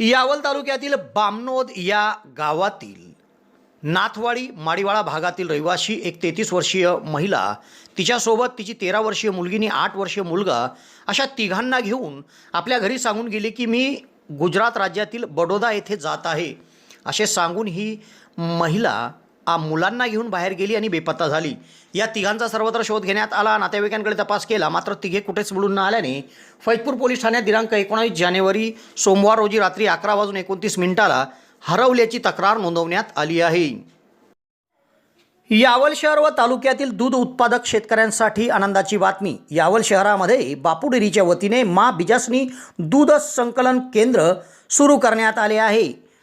यावल तालुक्यातील बामनोद या गावातील नाथवाडी माडीवाळा भागातील रहिवाशी एक तेहतीस वर्षीय महिला तिच्यासोबत तिची तेरा वर्षीय मुलगी आणि आठ वर्षीय मुलगा अशा तिघांना घेऊन आपल्या घरी सांगून गेली की मी गुजरात राज्यातील बडोदा येथे जात आहे. असे सांगून ही महिला आ मुलांना घेऊन बाहेर गेली आणि बेपत्ता झाली. या तिघांचा सर्वत्र शोध घेण्यात आला. नातेवाईकांकडे तपास केला. मात्र तिघे कुठेच मिळून न आल्याने फैजपूर पोलीस ठाण्यात दिनांक एकोणावीस जानेवारी सोमवार रोजी रात्री अकरा वाजून एकोणतीस मिनिटाला हरवल्याची तक्रार नोंदवण्यात आली आहे. यावल शहर व तालुक्यातील दूध उत्पादक शेतकऱ्यांसाठी आनंदाची बातमी. यावल शहरामध्ये बापुडेरीच्या वतीने मा बिजासनी दूध संकलन केंद्र सुरू करण्यात आले आहे.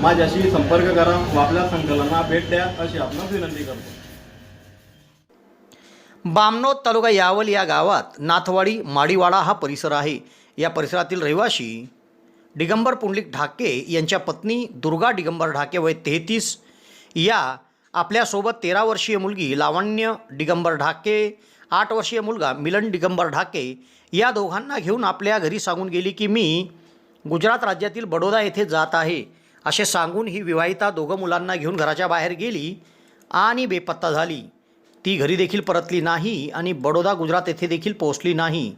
माझ्याशी संपर्क करा व आपल्या संकलना भेट द्या अशी आपण विनंती करतो. बामनोद तालुका यावल या गावात नाथवाडी माडीवाडा हा परिसर आहे. या परिसरातील रहिवाशी दिगंबर पुंडलिक ढाके यांच्या पत्नी दुर्गा दिगंबर ढाके वय तेहतीस. या आपल्यासोबत तेरा वर्षीय मुलगी लावण्य दिगंबर ढाके आठ वर्षीय मुलगा मिलन दिगंबर ढाके या दोघांना घेऊन आपल्या घरी सांगून गेली की मी गुजरात राज्यातील बडोदा येथे जात आहे. असे सांगून ही विवाहिता दोघं मुलांना घेऊन घराच्या बाहेर गेली आणि बेपत्ता झाली. ती घरी देखील परतली नाही आणि बडोदा गुजरात येथे देखील पोहोचली नाही.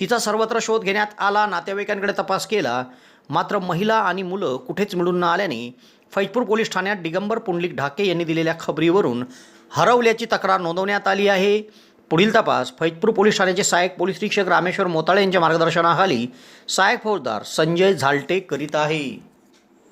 तिचा सर्वत्र शोध घेण्यात आला नातेवाईकांकडे तपास केला. मात्र महिला आणि मुलं कुठेच मिळून न आल्याने फैजपूर पोलीस ठाण्यात दिगंबर पुंडलिक ढाके यांनी दिलेल्या खबरीवरून हरवल्याची तक्रार नोंदवण्यात आली आहे. पुढील तपास फैजपूर पोलीस ठाण्याचे सहाय्यक पोलीस निरीक्षक रामेश्वर मोताळे यांच्या मार्गदर्शनाखाली सहाय्यक फौजदार संजय झालटे करीत आहे.